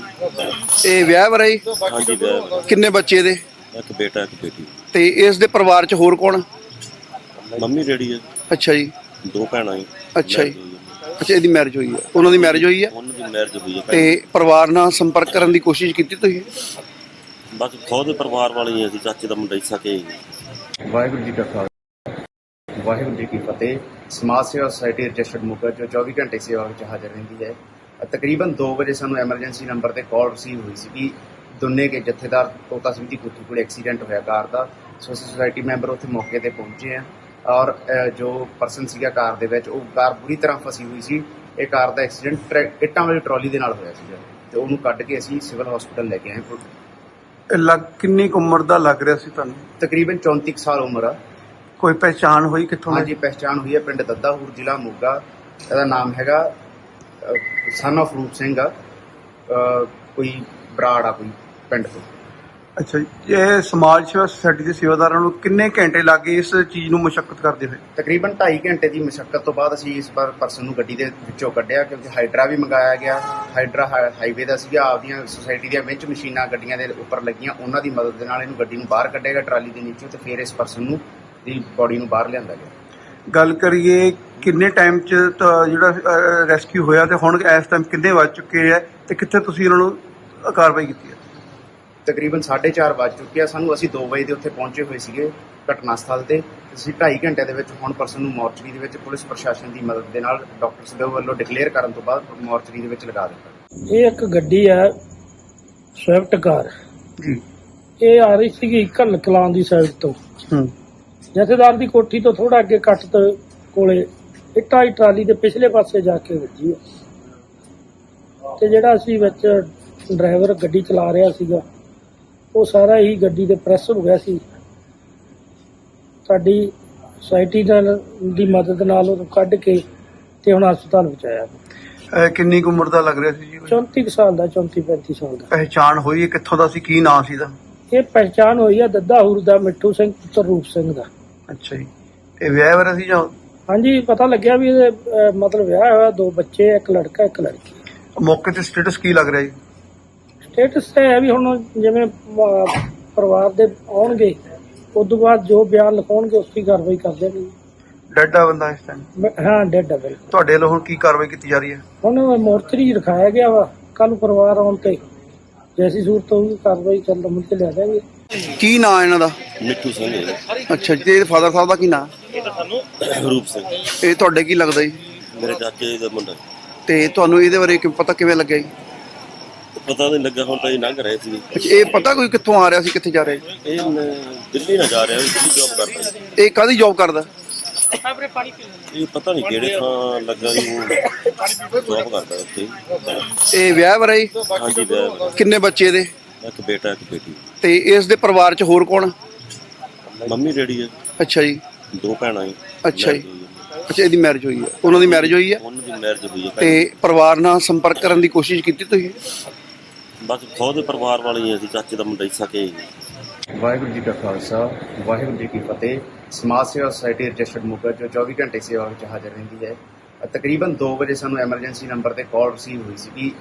ਇਹ ਵਿਆਹ ਜੀ? ਹਾਂਜੀ ਵਿਆਹ ਕਿੰਨੇ ਬੱਚੇ ਇਹਦੇ? ਇੱਕ ਬੇਟਾ ਇੱਕ ਬੇਟੀ। ਤੇ ਇਸ ਦੇ ਪਰਿਵਾਰ 'ਚ ਹੋਰ ਕੌਣ ਮੰਮੀ ਡੈਡੀ ਹੈ ਅੱਛਾ ਜੀ। ਦੋ ਭੈਣਾਂ ਹੀ ਅੱਛਾ ਜੀ। ਅੱਛਾ ਇਹਦੀ ਮੈਰਿਜ ਹੋਈ ਹੈ ਉਹਨਾਂ ਦੀ ਮੈਰਿਜ ਹੋਈ ਹੈ ਉਹਨਾਂ ਦੀ ਮੈਰਿਜ ਹੋਈ ਹੈ ਤੇ ਪਰਿਵਾਰ ਨਾਲ ਸੰਪਰਕ ਕਰਨ ਦੀ ਕੋਸ਼ਿਸ਼ ਕੀਤੀ ਤੁਸੀਂ? ਬਸ ਖੁਦ ਪਰਿਵਾਰ ਵਾਲੇ ਹੀ ਅਸੀਂ ਚਾਚੇ ਦਾ ਮੁੰਡਾ ਹੀ ਸਕੇ ਵਾਹਿਗੁਰੂ ਜੀ ਕਾ ਖਾਲਸਾ। ਵਾਹਿਗੁਰੂ ਜੀ ਕੀ ਫਤਿਹ। ਸਮਾਜ ਸੇਵਾ ਸੁਸਾਇਟੀ ਰਜਿਸਟਰਡ ਮੁਕਰ ਜੋ 24 ਘੰਟੇ ਸੇਵਾ ਵਿੱਚ ਹਾਜ਼ਰ ਰਹਿੰਦੀ ਹੈ। ਤਕਰੀਬਨ 2 ਵਜੇ ਸਾਨੂੰ ਐਮਰਜੈਂਸੀ ਨੰਬਰ ਤੇ ਕਾਲ ਰਿਸੀਵ ਹੋਈ ਸੀ ਕਿ ਦੁੰਨੇ ਕੇ ਜਥੇਦਾਰ ਤੋਤਾ ਸਿੰਘ ਦੀ ਕੁੱਤੀ ਕੋਲ ਐਕਸੀਡੈਂਟ ਹੋਇਆ ਕਾਰ ਦਾ। ਸੋ ਅਸੀਂ ਸੁਸਾਇਟੀ ਮੈਂਬਰ ਉੱਥੇ ਮੌਕੇ ਤੇ ਪਹੁੰਚੇ ਆ। ਔਰ ਜੋ ਪਰਸਨ ਸੀਗਾ ਕਾਰ ਦੇ ਵਿੱਚ ਉਹ ਕਾਰ ਬੁਰੀ ਤਰ੍ਹਾਂ ਫਸੀ ਹੋਈ ਸੀ। ਇਹ ਕਾਰ ਦਾ ਐਕਸੀਡੈਂਟ ਇੱਟਾਂ ਵਾਲੀ ਟਰਾਲੀ ਦੇ ਨਾਲ ਹੋਇਆ ਸੀਗਾ। ਤੇ ਉਹਨੂੰ ਕੱਢ ਕੇ ਅਸੀਂ ਸਿਵਲ ਹਸਪੀਟਲ ਲੈ ਕੇ ਆਏ ਲੱਗ ਕਿੰਨੀ ਉਮਰ ਦਾ ਲੱਗ ਰਿਹਾ ਸੀ ਤੁਹਾਨੂੰ? ਤਕਰੀਬਨ 34 ਕੁ ਸਾਲ ਉਮਰ ਆ। ਕੋਈ ਪਹਿਚਾਣ ਹੋਈ ਕਿੱਥੋਂ ਹਾਂਜੀ ਪਹਿਚਾਣ ਹੋਈ ਹੈ ਪਿੰਡ ਦੱਦਾਹੂਰ ਜ਼ਿਲ੍ਹਾ ਮੋਗਾ। ਇਹਦਾ ਨਾਮ ਹੈਗਾ ਸਨ of ਰੂਪ ਸਿੰਘ ਆ। ਕੋਈ ਬਰਾੜ ਆ ਕੋਈ। ਪਿੰਡ ਤੋਂ। ਅੱਛਾ ਜੀ ਇਹ ਸਮਾਜ ਸੇਵਾ ਸੁਸਾਇਟੀ ਦੇ ਸੇਵਾਦਾਰਾਂ ਨੂੰ ਕਿੰਨੇ ਘੰਟੇ ਲੱਗੇ ਇਸ ਚੀਜ਼ ਨੂੰ ਮੁਸ਼ਕਲ ਕਰਦੇ ਹੋਏ? ਤਕਰੀਬਨ 2.5 ਘੰਟੇ ਦੀ ਮਸ਼ੱਕਤ ਤੋਂ ਬਾਅਦ ਅਸੀਂ ਇਸ ਪਰ ਪਰਸਨ ਨੂੰ ਗੱਡੀ ਦੇ ਵਿੱਚੋਂ ਕੱਢਿਆ ਕਿਉਂਕਿ ਹਾਈਡਰਾ ਵੀ ਮੰਗਾਇਆ ਗਿਆ। ਹਾਈਡਰਾ ਹਾ- ਹਾਈਵੇ ਦਾ ਸੀਗਾ ਆਪਦੀਆਂ ਸੁਸਾਇਟੀ ਦੀਆਂ ਵਿੱਚ ਮਸ਼ੀਨਾਂ ਗੱਡੀਆਂ ਦੇ ਉੱਪਰ ਲੱਗੀਆਂ ਉਹਨਾਂ ਦੀ ਮਦਦ ਦੇ ਨਾਲ ਇਹਨੂੰ ਗੱਡੀ ਨੂੰ ਬਾਹਰ ਕੱਢੇਗਾ ਟਰਾਲੀ ਦੇ ਨੀਚੋਂ ਤੇ ਫਿਰ ਇਸ ਪਰਸਨ ਨੂੰ ਦੀ ਬੋਡੀ ਨੂੰ ਬਾਹਰ ਲਿਆਂਦਾ ਗਿਆ। ਗੱਲ ਕਰੀਏ ਕਿੰਨੇ ਟਾਈਮ ਚ ਤਾਂ ਜਿਹੜਾ ਰੈਸਕਿਊ ਹੋਇਆ ਤੇ ਹੁਣ ਇਸ ਟਾਈਮ ਕਿੰਨੇ ਵੱਜ ਚੁੱਕੇ ਹੈ ਤੇ ਕਿੱਥੇ ਤੁਸੀਂ ਉਹਨਾਂ ਨੂੰ ਅ, ਕਾਰਵਾਈ ਕੀਤੀ ਹੈ? ਤਕਰੀਬਨ 4:30 ਵੱਜ ਚੁੱਕੇ ਆ। ਸਾਨੂੰ ਅਸੀਂ 2 ਵਜੇ ਦੇ ਉੱਥੇ ਪਹੁੰਚੇ ਹੋਏ ਸੀਗੇ ਘਟਨਾ ਸਥਲ ਤੇ। ਅਸੀਂ 2.5 ਘੰਟੇ ਦੇ ਵਿੱਚ ਹੁਣ ਪਰਸਨ ਨੂੰ ਮੋਰਚਰੀ ਦੇ ਵਿੱਚ ਪੁਲਿਸ ਪ੍ਰਸ਼ਾਸਨ ਦੀ ਮਦਦ ਦੇ ਨਾਲ ਡਾਕਟਰਸ ਦੇ ਵੱਲੋਂ ਡਿਕਲੇਅਰ ਕਰਨ ਤੋਂ ਬਾਅਦ ਮੋਰਚਰੀ ਦੇ ਵਿੱਚ ਲਗਾ ਦਿੱਤਾ। ਇਹ ਇੱਕ ਗੱਡੀ ਹੈ ਸਵਿਫਟ ਕਾਰ। ਜੀ। ਇਹ ਆ ਰਹੀ ਸੀਗੀ ਘੱਲ ਕਲਾਂ ਦੀ ਸਾਈਡ ਤੋਂ। ਹੂੰ। ਜਥੇਦਾਰ ਦੀ ਕੋਠੀ ਤੋਂ ਥੋੜਾ ਅੱਗੇ ਕੱਟ ਤੋਂ ਕੋਲੇ ਇੱਟਾਂ ਦੀ ਟਰਾਲੀ ਦੇ ਪਿਛਲੇ ਪਾਸੇ ਜਾ ਕੇ ਵੱਜੀ। ਤੇ ਜਿਹੜਾ ਅਸੀਂ ਵਿੱਚ ਡਰਾਈਵਰ ਗੱਡੀ ਚਲਾ ਰਿਹਾ ਸੀਗਾ ਉਹ ਸਾਰਾ ਹੀ ਗੱਡੀ ਦੇ ਪ੍ਰੈਸ ਹੋ ਗਿਆ ਸੀ। ਸਾਡੀ ਸੁਸਾਇਟੀ ਨਾਲ ਦੀ ਮਦਦ ਨਾਲ ਉਹਨੂੰ ਕੱਢ ਕੇ ਤੇ ਹੁਣ ਹਸਪਤਾਲ ਪਹੁੰਚਾਇਆ। ਅ, ਕਿੰਨੀ ਕੁ ਉਮਰ ਦਾ ਲੱਗ ਰਿਹਾ ਸੀ ਜੀ? 34 ਕੁ ਸਾਲ ਦਾ 34 35 ਸਾਲ ਦਾ। ਪਹਿਚਾਣ ਹੋਈ ਹੈ ਕਿੱਥੋਂ ਦਾ ਸੀ? ਕੀ ਨਾਂ ਸੀ ਦਾ ਇਹ ਪਹਿਚਾਨ ਹੋਈ ਆ ਦੱਦਾਹੂਰ ਦਾ ਮਿੱਠੂ ਸਿੰਘ ਪੁੱਤਰ ਰੂਪ ਸਿੰਘ ਦਾ। ਅੱਛਾ ਜੀ। ਇਹ ਵਿਆਹ ਵਰਾ ਸੀ ਜਾਂ? ਹਾਂਜੀ ਪਤਾ ਲੱਗਿਆ ਵੀ ਇਹਦੇ ਅਹ, ਮਤਲਬ ਵਿਆਹ ਹੋਇਆ ਦੋ ਬੱਚੇ ਇੱਕ ਲੜਕਾ ਇੱਕ ਲੜਕੀ। ਮੌਕੇ ਤੇ ਸਟੇਟਸ ਕੀ ਲੱਗ ਰਿਹਾ ਜੀ? ਸਟੇਟਸ ਤੇ ਹੈ ਵੀ ਹੁਣ ਜਿਵੇਂ ਅਹ, ਪਰਿਵਾਰ ਦੇ ਆਉਣਗੇ ਉਸ ਤੋਂ ਬਾਅਦ ਜੋ ਬਿਆਨ ਲਿਖਾਉਣਗੇ ਉਸ ਦੀ ਕਾਰਵਾਈ ਕਰ ਦੇਣਗੇ। ਡੈਡ ਆ ਬੰਦਾ ਇਸ ਟਾਈਮ ਮੈਂ- ਹਾਂ ਡੈਡ ਆ ਬਿਲਕੁਲ। ਤੁਹਾਡੇ ਵੱਲੋਂ ਹੁਣ ਕੀ ਕਾਰਵਾਈ ਕੀਤੀ ਜਾ ਰਹੀ ਹੈ? ਹੁਣ ਮੋਰਚਰੀ ਰਖਾਇਆ ਗਿਆ ਵਾ ਕੱਲ ਪਰਿਵਾਰ ਆਉਣ ਤੇ। ਜੈਸੀ ਸੂਰਤ ਹੋਊਗੀ ਕਾਰਵਾਈ ਕਰਨ ਮੁੱਲ ਤੇ ਲਿਆ ਦੇਣਗੇ। ਕੀ ਨਾਂ ਇਹਨਾਂ ਦਾ? ਮਿੱਠੂ ਸਿੰਘ ਹੈ ਜੀ। ਅੱਛਾ ਜੀ ਤੇ ਫਾਦਰ ਸਾਹਿਬ ਦਾ ਕੀ ਨਾਂ? ਰੂਪ ਸਿੰਘ ਇਹ ਤੁਹਾਡੇ ਕੀ ਲੱਗਦਾ ਜੀ? ਮੇਰੇ ਚਾਚੇ ਦਾ ਮੁੰਡਾ ਤੇ ਤੁਹਾਨੂੰ ਇਹਦੇ ਬਾਰੇ ਕਿ- ਪਤਾ ਕਿਵੇਂ ਲੱਗਿਆ ਜੀ? ਪਤਾ ਨਹੀਂ ਲੱਗਾ ਹੁਣ ਤਾਂ ਇਹ ਲੰਘ ਰਹੇ ਸੀ। ਅੱਛਾ ਇਹ ਪਤਾ ਕੋਈ ਕਿੱਥੋਂ ਆ ਰਿਹਾ ਸੀ ਕਿੱਥੇ ਜਾ ਰਿਹਾ ਇਹ ਮੈਂ ਦਿੱਲੀ ਨਾ ਜਾ ਰਿਹਾ ਸੀ ਜੌਬ ਕਰਦਾ ਇਹ ਕਾਦੀ ਜੌਬ ਕਰਦਾ? ਇਹ ਪਤਾ ਨਹੀਂ ਕਿਹੜੇ ਥਾਂ ਲੱਗਾ ਜੀ ਉਹ ਜੌਬ ਕਰਦਾ ਉੱਥੇ। ਇਹ ਵਿਆਹ ਵਰਾ ਜੀ? ਹਾਂਜੀ ਵਿਆਹ। ਕਿੰਨੇ ਬੱਚੇ ਇਹਦੇ ਇੱਕ ਬੇਟਾ ਇੱਕ ਬੇਟੀ। ਤੇ ਇਸ ਦੇ ਪਰਿਵਾਰ ਚ ਹੋਰ ਕੌਣ ਮੰਮੀ ਡੈਡੀ ਹੈ ਅੱਛਾ ਜੀ। ਦੋ ਭੈਣਾਂ ਹੀ ਅੱਛਾ ਜੀ। ਅੱਛਾ ਇਹਦੀ ਮੈਰਿਜ ਹੋਈ ਹੈ ਉਹਨਾਂ ਦੀ ਮੈਰਿਜ ਹੋਈ ਹੈ ਉਹਨਾਂ ਦੀ ਮੈਰਿਜ ਹੋਈ ਹੈ ਤੇ ਪਰਿਵਾਰ ਨਾਲ ਸੰਪਰਕ ਕਰਨ ਦੀ ਕੋਸ਼ਿਸ਼ ਕੀਤੀ ਤੁਸੀਂ? ਬਸ ਖੁਦ ਪਰਿਵਾਰ ਵਾਲੇ ਹੀ, ਅਸੀਂ ਚਾਚੇ ਦਾ ਮੁੰਡਾ ਹੀ ਸਕੇ ਵਾਹਿਗੁਰੂ ਜੀ ਕਾ ਖਾਲਸਾ, ਵਾਹਿਗੁਰੂ ਜੀ ਕੀ ਫਤਿਹ। ਸਮਾਜ ਸੇਵਾ ਸੁਸਾਇਟੀ ਰਜਿਸਟਰਡ ਮੁਕਰ ਜੋ 24 ਘੰਟੇ ਸੇਵਾ ਵਿੱਚ ਹਾਜ਼ਰ ਰਹਿੰਦੀ ਹੈ। ਤਕਰੀਬਨ 2 ਵਜੇ ਸਾਨੂੰ ਐਮਰਜੈਂਸੀ ਨੰਬਰ ਤੇ ਕਾਲ ਰਿਸੀਵ ਹੋਈ ਸੀ ਕਿ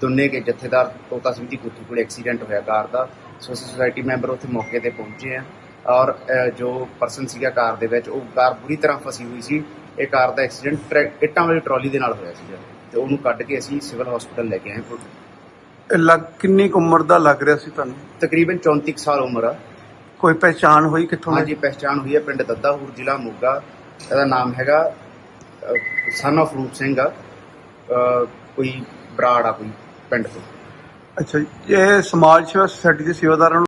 ਦੁੰਨੇ ਕੇ ਜਥੇਦਾਰ ਤੋਤਾ ਸਿੰਘ ਦੀ ਕੁੱਤੀ ਕੋਲ ਐਕਸੀਡੈਂਟ ਹੋਇਆ ਕਾਰ ਦਾ। ਸੋ ਅਸੀਂ ਸੁਸਾਇਟੀ ਮੈਂਬਰ ਉੱਥੇ ਮੌਕੇ ਤੇ ਪਹੁੰਚੇ ਆ ਔਰ ਜੋ ਪਰਸਨ ਸੀਗਾ ਕਾਰ ਦੇ ਵਿੱਚ, ਉਹ ਕਾਰ ਬੁਰੀ ਤਰ੍ਹਾਂ ਫਸੀ ਹੋਈ ਸੀ। ਇਹ ਕਾਰ ਦਾ ਐਕਸੀਡੈਂਟ ਇੱਟਾਂ ਵਾਲੀ ਟਰਾਲੀ ਦੇ ਨਾਲ ਹੋਇਆ ਸੀਗਾ। ਤੇ ਉਹਨੂੰ ਕੱਢ ਕੇ ਅਸੀਂ ਸਿਵਲ ਹਸਪੀਟਲ ਲੈ ਕੇ ਆਏ ਇਹ ਲੱਗ ਕਿੰਨੀ ਕੁ ਉਮਰ ਦਾ ਲੱਗ ਰਿਹਾ ਸੀ ਤੁਹਾਨੂੰ? ਤਕਰੀਬਨ 34 ਕੁ ਸਾਲ ਉਮਰ ਆ। ਕੋਈ ਪਹਿਚਾਣ ਹੋਈ ਕਿੱਥੋਂ ਹਾਂਜੀ ਪਹਿਚਾਣ ਹੋਈ ਹੈ ਪਿੰਡ ਦੱਦਾਹੂਰ ਜ਼ਿਲ੍ਹਾ ਮੋਗਾ। ਇਹਦਾ ਨਾਮ ਹੈਗਾ ਸਨ of ਰੂਪ ਸਿੰਘ ਆ। ਅਹ, ਕੋਈ ਬਰਾੜ ਆ ਕੋਈ ਪਿੰਡ ਤੋਂ। ਅੱਛਾ ਜੀ ਇਹ ਸਮਾਜ ਸੇਵਾ ਸੁਸਾਇਟੀ ਦੇ ਸੇਵਾਦਾਰਾਂ ਨੂੰ